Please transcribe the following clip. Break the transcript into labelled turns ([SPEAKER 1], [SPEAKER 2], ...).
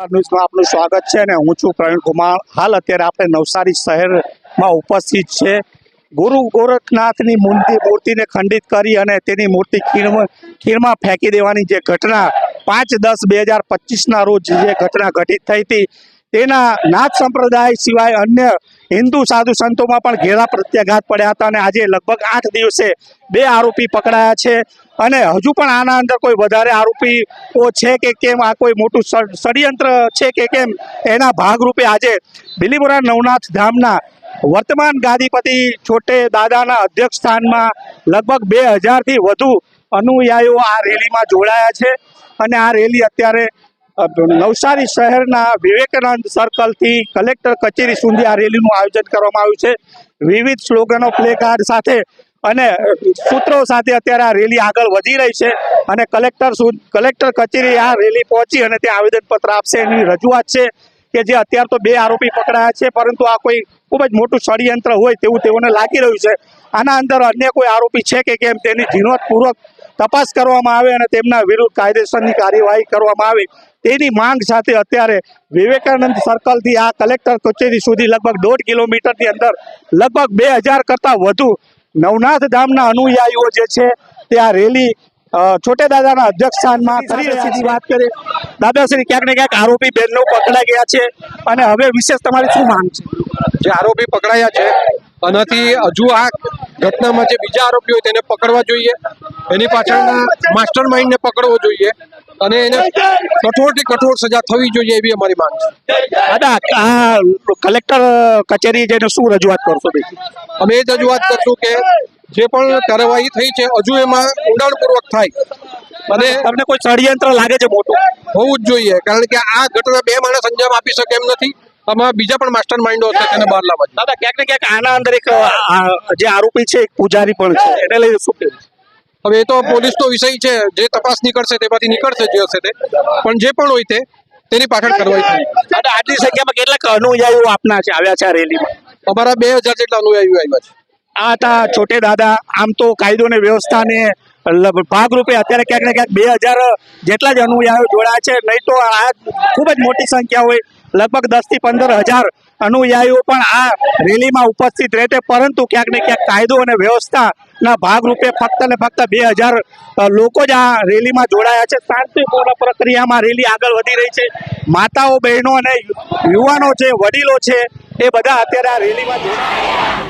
[SPEAKER 1] આપનું સ્વાગત છે અને હું છું પ્રવીણ કુમાર. હાલ અત્યારે આપણે નવસારી શહેરમાં ઉપસ્થિત છે. ગુરુ ગોરખનાથની મૂર્તિ, મૂર્તિને ખંડિત કરી અને તેની મૂર્તિ ખીણમાં ખીણમાં ફેંકી દેવાની જે ઘટના પાંચ દસ બે હજાર પચીસના રોજ જે ઘટના ઘટિત થઈ હતી તેના નાથ સંપ્રદાય સિવાય અન્ય હિન્દુ સાધુ સંતોમાં પણ ઘેરા પ્રત્યાઘાત પડ્યા હતા અને આજે લગભગ આઠ દિવસે બે આરોપી પકડાયા છે. અને હજુ પણ આના અંદર કોઈ વધારે આરોપીઓ છે કે કેમ, આ કોઈ મોટું ષડયંત્ર છે કે કેમ, એના ભાગરૂપે આજે બિલીમોરા નવનાથ ધામના વર્તમાન ગાદીપતિ છોટે દાદાના અધ્યક્ષ સ્થાનમાં લગભગ બે હજારથી વધુ અનુયાયીઓ આ રેલીમાં જોડાયા છે. અને આ રેલી અત્યારે નવસારી શહેરના વિવેકાનંદ સર્કલથી કલેક્ટર કચેરી સુધી આ રેલીનું આયોજન કરવામાં આવ્યું છે. વિવિધ સ્લોગનો પ્લે સાથે અને સૂત્રો સાથે અત્યારે આ રેલી આગળ વધી રહી છે અને કલેક્ટર કલેક્ટર કચેરી આ રેલી પહોંચી અને ત્યાં આવેદનપત્ર આપશે એની રજૂઆત છે કે જે અત્યારે તો બે આરોપી પકડાયા છે, પરંતુ આ કોઈ ખૂબ જ મોટું ષડયંત્ર હોય તેવું તેઓને લાગી રહ્યું છે. આના અંદર અન્ય કોઈ આરોપી છે કે કેમ તેની ઝીણવટપૂર્વક તપાસ કરવામાં આવે અને તેમના વિરુદ્ધ કાયદેસરની કાર્યવાહી કરવામાં આવે તેની માંગ સાથે અત્યારે વિવેકાનંદ સર્કલથી આ કલેક્ટર કચેરી સુધી લગભગ દોઢ કિલોમીટરની અંદર લગભગ બે હજાર કરતાં વધુ નવનાથ ધામના અનુયાયીઓ જે છે તે આ રેલી છોટે દાદાના અધ્યક્ષ સ્થાનમાં કરી રહ્યા વાત કરીએ. દાદાશ્રી ક્યાંક ને ક્યાંક આરોપી બહેનો પકડાઈ ગયા છે અને હવે વિશેષ તમારી શું માંગ છે?
[SPEAKER 2] જે આરોપી પકડાયા છે આનાથી હજુ આ ઘટનામાં જે બીજા આરોપીઓ હોય તેને પકડવા જોઈએ. એની પાછળના માસ્ટર માઇન્ડને પકડવો જોઈએ. અને એને કઠોરથી કઠોર સજા થવી જોઈએ એવી અમારી માંગ છે.
[SPEAKER 1] દાદા આ કલેક્ટર કચેરી જઈને શું રજૂઆત કરશો
[SPEAKER 2] અમે એ જ રજૂઆત કરશું કે જે પણ કાર્યવાહી થઈ છે હજુ એમાં ઊંડાણપૂર્વક થાય. અને
[SPEAKER 1] તમને કોઈ ષડયંત્ર લાગે છે મોટું?
[SPEAKER 2] હોવું જ જોઈએ કારણ કે આ ઘટના બે માણસ અંજામ આપી શકે એમ નથી. આમાં બીજા પણ માસ્ટર માઇન્ડો હતા તેને બહાર લાવવા.
[SPEAKER 1] દાદા ક્યાંક ને ક્યાંક આના અંદર એક જે આરોપી છે એક પૂજારી પણ છે. એને લઈને શું કહેવું?
[SPEAKER 2] હવે એ તો પોલીસનો વિષય છે. જે તપાસ નીકળશે તેમાંથી નીકળશે જે હશે તે. પણ જે પણ હોય તે તેની પાછળ કરવાની થાય.
[SPEAKER 1] આટલી સંખ્યામાં કેટલાક અનુયાયીઓ આપના છે આવ્યા છે આ રેલીમાં?
[SPEAKER 2] અમારા બે હજાર જેટલા અનુયાયીઓ આવ્યા છે.
[SPEAKER 1] આ હતા, છોટે દાદા, આમ તો કાયદો ને વ્યવસ્થાને લ- ભાગરૂપે અત્યારે ક્યાંક ને ક્યાંક બે હજાર જેટલા જ અનુયાયીઓ જોડાયા છે. નહીં તો આ ખૂબ જ મોટી સંખ્યા હોય. લગભગ દસથી પંદર હજાર અનુયાયીઓ પણ આ રેલીમાં ઉપસ્થિત રહેતે પરંતુ ક્યાંક ને ક્યાંક કાયદો અને વ્યવસ્થાના ભાગરૂપે ફક્ત ને ફક્ત બે હજાર લોકો જ આ રેલીમાં જોડાયા છે. શાંતિપૂર્ણ પ્રક્રિયામાં રેલી આગળ વધી રહી છે. માતાઓ, બહેનો અને યુવાનો છે વડીલો છે, એ બધા અત્યારે આ રેલીમાં જોડાયા